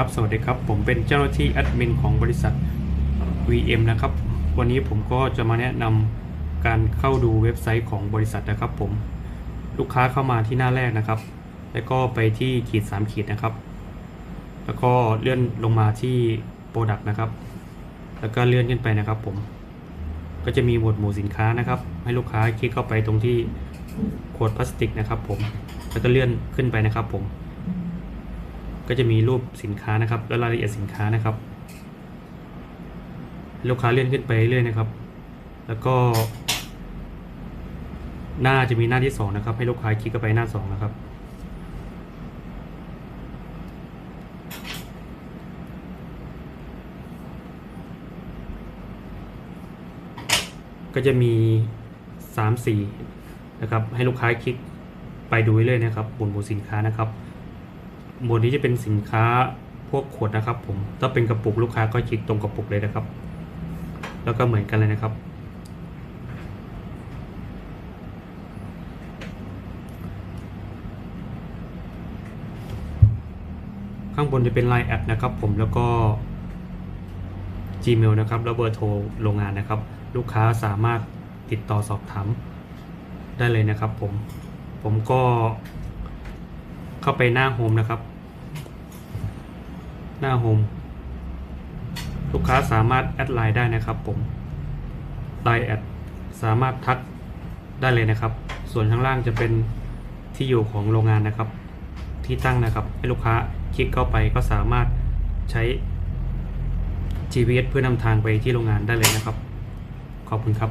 ครับ สวัสดีครับ ผมเป็นเจ้าหน้าที่แอดมินของบริษัท VM นะครับ วันนี้ผมก็จะมาแนะนำการเข้าดูเว็บไซต์ของบริษัทนะครับ ผม ลูกค้าเข้ามาที่หน้าแรกนะครับ แล้วก็ไปที่ขีด 3 ขีดนะครับ แล้วก็เลื่อนลงมาที่ Product นะครับ แล้วก็เลื่อนขึ้นไปนะครับ ผม ก็จะมีหมวดหมู่สินค้านะครับ ให้ลูกค้าคลิกเข้าไปตรงที่ขวดพลาสติกนะครับ ผม แล้วก็เลื่อนขึ้นไปนะครับ ผม ก็จะมีรูปสินค้านะครับ และรายละเอียดสินค้านะครับ ลูกค้าเลื่อนขึ้นไปเรื่อยๆนะครับ แล้วก็ หน้าจะมีหน้าที่สองนะครับ ให้ลูกค้าคลิกเข้าไปหน้าสองนะครับ ก็จะมีสามสีนะครับ ให้ลูกค้าคลิกไปดูเรื่อยนะครับบนหมู่สินค้านะครับ หมวดนี้จะเป็นสินค้าพวกขวดนะครับผมถ้าเป็นกระปุกลูกค้าก็คลิกตรงกระปุกเลยนะครับ แล้วก็เหมือนกันเลยนะครับ ข้างบนจะเป็น Line แอดนะครับผมแล้วก็ Gmail นะครับแล้วเบอร์โทรโรงงานนะครับ ลูกค้าสามารถติดต่อสอบถามได้เลยนะครับผมผมก็เข้าไปหน้าโฮมนะครับ หน้าโฮมลูกค้าสามารถแอดไลน์ได้นะครับผมไลน์แอดสามารถทักได้เลยนะครับ ส่วนข้างล่างจะเป็นที่อยู่ของโรงงานนะครับ ที่ตั้งนะครับ ให้ลูกค้าคลิกเข้าไปก็สามารถใช้ GPS เพื่อนำทางไปที่โรงงานได้เลยนะครับ ขอบคุณครับ